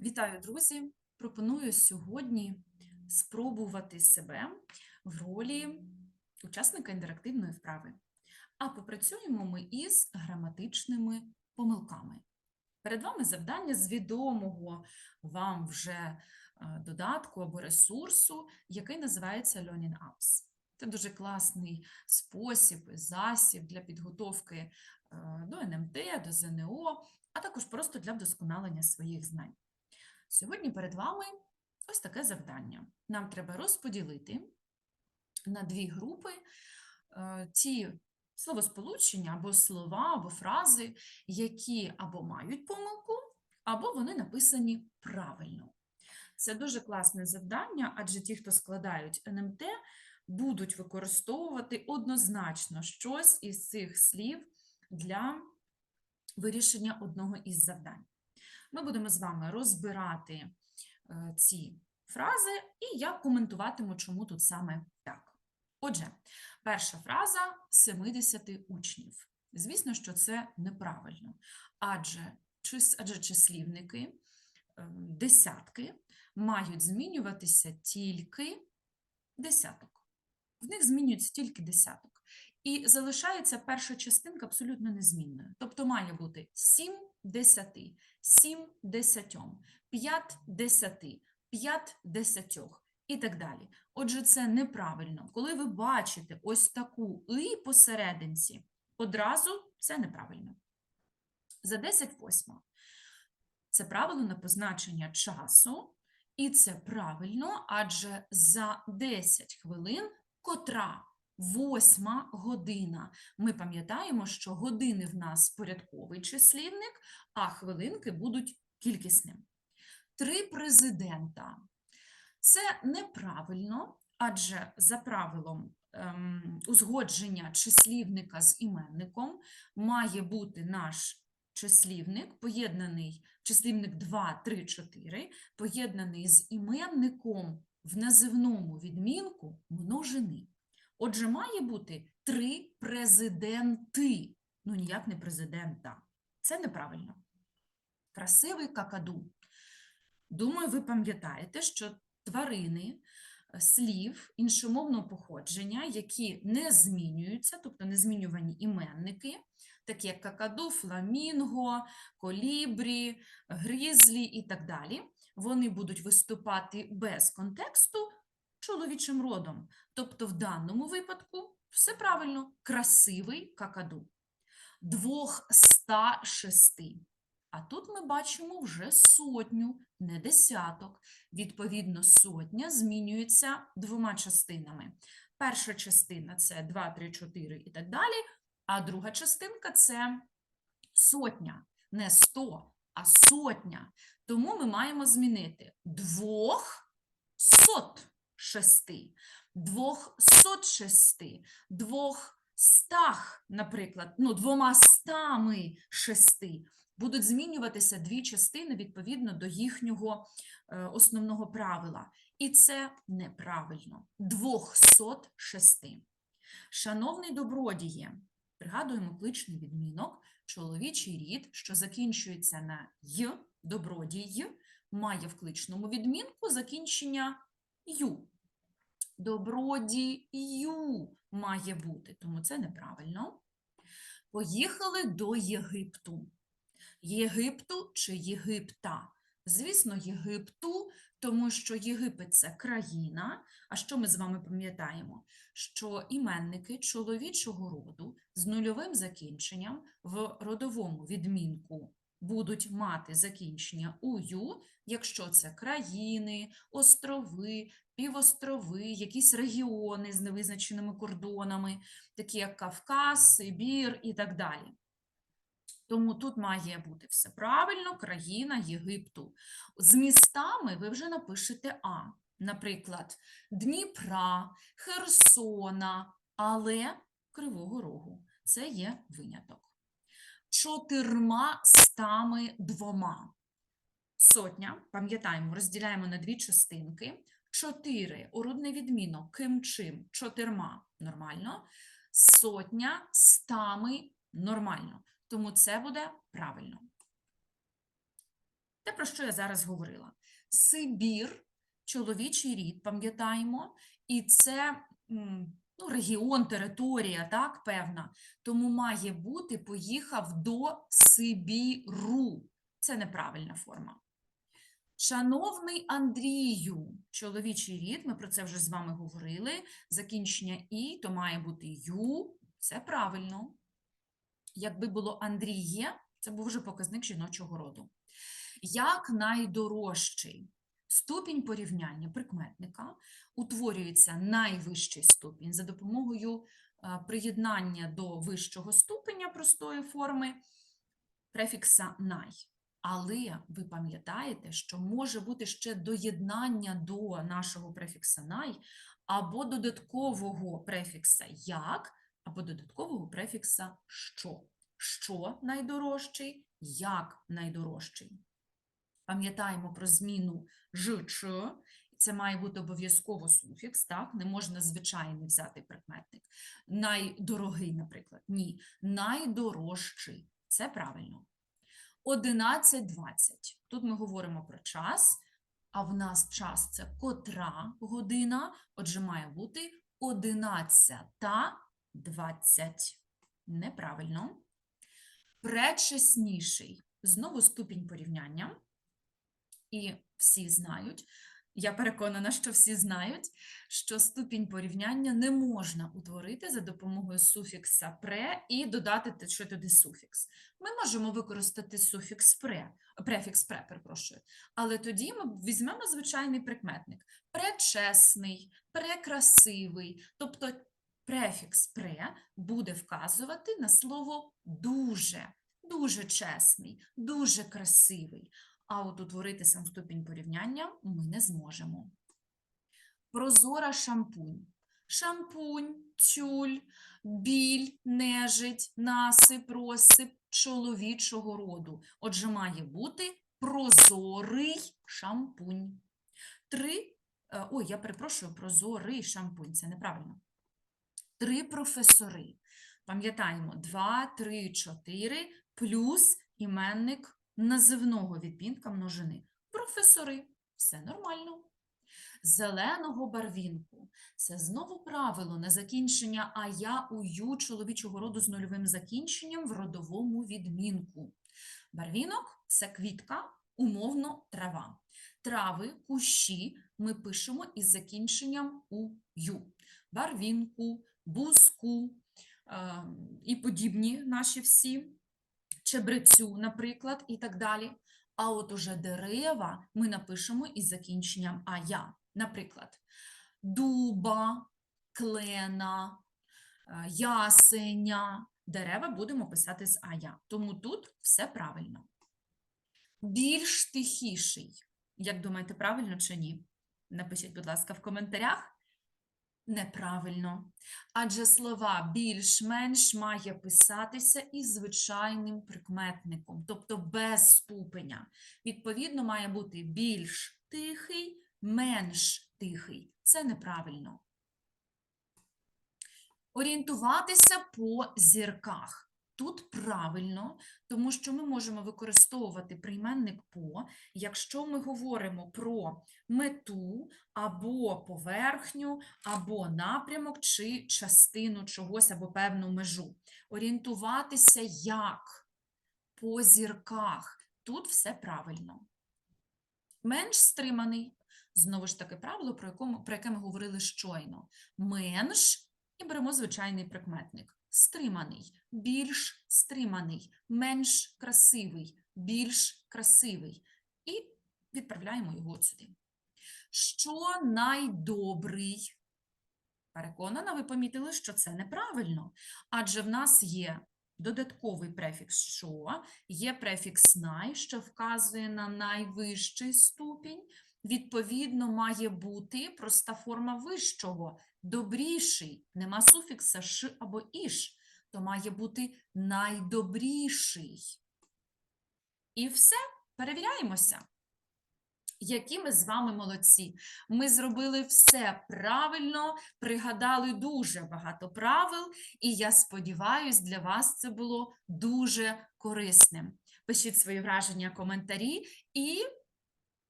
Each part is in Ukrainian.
Вітаю, друзі! Пропоную сьогодні спробувати себе в ролі учасника інтерактивної вправи. А попрацюємо ми із граматичними помилками. Перед вами завдання з відомого вам вже е, додатку або ресурсу, який називається Learning Apps. Це дуже класний спосіб, засіб для підготовки е, до НМТ, до ЗНО, а також просто для вдосконалення своїх знань. Сьогодні перед вами ось таке завдання. Нам треба розподілити на дві групи е, ті словосполучення або слова, або фрази, які або мають помилку, або вони написані правильно. Це дуже класне завдання, адже ті, хто складають НМТ, будуть використовувати однозначно щось із цих слів для вирішення одного із завдань. Ми будемо з вами розбирати е, ці фрази, і я коментуватиму, чому тут саме так. Отже, перша фраза 70 учнів. Звісно, що це неправильно, адже, адже числівники, е, десятки мають змінюватися тільки десяток. В них змінюється тільки десяток. І залишається перша частинка абсолютно незмінною. Тобто має бути 7 десяти, 7 десятьом, 5 десяти, 5 десятьох і так далі. Отже, це неправильно. Коли ви бачите ось таку «и» посерединці, одразу це неправильно. За 10 восьма. Це правило на позначення часу, і це правильно, адже за 10 хвилин, котра восьма година. Ми пам'ятаємо, що години в нас порядковий числівник, а хвилинки будуть кількісним. Три президента. Це неправильно, адже за правилом ем, узгодження числівника з іменником має бути наш числівник, поєднаний числівник 2, 3, 4, поєднаний з іменником в називному відмінку множини. Отже, має бути три президенти. Ну, ніяк не президента. Це неправильно. Красивий какаду. Думаю, ви пам'ятаєте, що тварини е, слів іншомовного походження, які не змінюються, тобто незмінювані іменники, такі як какаду, фламінго, колібрі, грізлі і так далі, вони будуть виступати без контексту чоловічим родом. Тобто в даному випадку все правильно, красивий какаду. 206. А тут ми бачимо вже сотню, не десяток. Відповідно, сотня змінюється двома частинами. Перша частина це 2, 3, 4 і так далі, а друга частинка це сотня, не 100, а сотня. Тому ми маємо змінити двох сот шести, двохсот шести, двох стах, наприклад, ну, двома стами шести. Будуть змінюватися дві частини відповідно до їхнього е, основного правила. І це неправильно. Двохсот шести. Шановний добродіє, пригадуємо кличний відмінок, чоловічий рід, що закінчується на й, добродій, має в кличному відмінку закінчення ю. Добродію має бути, тому це неправильно. Поїхали до Єгипту. Єгипту чи Єгипта? Звісно, Єгипту, тому що Єгипет це країна. А що ми з вами пам'ятаємо? Що іменники чоловічого роду з нульовим закінченням в родовому відмінку будуть мати закінчення ую, якщо це країни, острови, півострови, якісь регіони з невизначеними кордонами, такі як Кавказ, Сибір і так далі. Тому тут має бути все правильно, країна Єгипту. З містами ви вже напишете А. Наприклад, Дніпра, Херсона, але Кривого Рогу. Це є виняток. Чотирма стами двома. Сотня, пам'ятаємо, розділяємо на дві частинки. Чотири, урудний відмінок, ким чим, чотирма, нормально. Сотня, стами, нормально. Тому це буде правильно. Те, про що я зараз говорила. Сибір, чоловічий рід, пам'ятаємо, і це ну, регіон, територія, так, певна. Тому має бути поїхав до Сибіру. Це неправильна форма. Шановний Андрію, чоловічий рід, ми про це вже з вами говорили. Закінчення і, то має бути ю. Це правильно. Якби було Андріє, це був вже показник жіночого роду. Як найдорожчий ступінь порівняння прикметника утворюється найвищий ступінь за допомогою е, приєднання до вищого ступеня простої форми префікса най. Але ви пам'ятаєте, що може бути ще доєднання до нашого префікса най або додаткового префікса як, або додаткового префікса що. Що найдорожчий, як найдорожчий. Пам'ятаємо про зміну ж, ч. Це має бути обов'язково суфікс, так? Не можна звичайний взяти прикметник. Найдорогий, наприклад. Ні. Найдорожчий. Це правильно. 11.20. Тут ми говоримо про час, а в нас час це котра година, отже, має бути 11.20. Неправильно. Предчесніший. Знову ступінь порівняння. І всі знають, я переконана, що всі знають, що ступінь порівняння не можна утворити за допомогою суфікса пре і додати що туди суфікс. Ми можемо використати суфікс пре, префікс пре, перепрошую, але тоді ми візьмемо звичайний прикметник пречесний, прекрасивий, тобто префікс пре буде вказувати на слово дуже, дуже чесний, дуже красивий. А от утворити сам ступінь порівняння ми не зможемо. Прозора шампунь. Шампунь, тюль, біль, нежить, насип, розсип чоловічого роду. Отже, має бути прозорий шампунь. Три, е, ой, я перепрошую, прозорий шампунь, це неправильно. Три професори. Пам'ятаємо, два, три, чотири плюс іменник називного відмінка множини. Професори. Все нормально. Зеленого барвінку. Це знову правило на закінчення а я у ю чоловічого роду з нульовим закінченням в родовому відмінку. Барвінок це квітка, умовно трава. Трави, кущі ми пишемо із закінченням у ю. Барвінку, бузку е, і подібні наші всі чебрецю, наприклад, і так далі. А от уже дерева ми напишемо із закінченням ая. Наприклад, дуба, клена, е, ясеня. Дерева будемо писати з ая. Тому тут все правильно. Більш тихіший. Як думаєте, правильно чи ні? Напишіть, будь ласка, в коментарях. Неправильно. Адже слова більш-менш має писатися із звичайним прикметником, тобто без ступеня. Відповідно, має бути більш тихий, менш тихий. Це неправильно. Орієнтуватися по зірках. Тут правильно, тому що ми можемо використовувати прийменник по, якщо ми говоримо про мету або поверхню, або напрямок, чи частину чогось, або певну межу. Орієнтуватися як по зірках. Тут все правильно. Менш стриманий. Знову ж таки, правило, про, яке ми говорили щойно. Менш і беремо звичайний прикметник. Стриманий, більш стриманий, менш красивий, більш красивий. І відправляємо його сюди. Що найдобрий? Переконана, ви помітили, що це неправильно. Адже в нас є додатковий префікс що, є префікс най, що вказує на найвищий ступінь. Відповідно, має бути проста форма вищого, добріший. Нема суфікса ш або іш, то має бути найдобріший. І все, перевіряємося. Які ми з вами молодці. Ми зробили все правильно, пригадали дуже багато правил, і я сподіваюся, для вас це було дуже корисним. Пишіть свої враження, коментарі і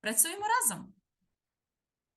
працюємо разом.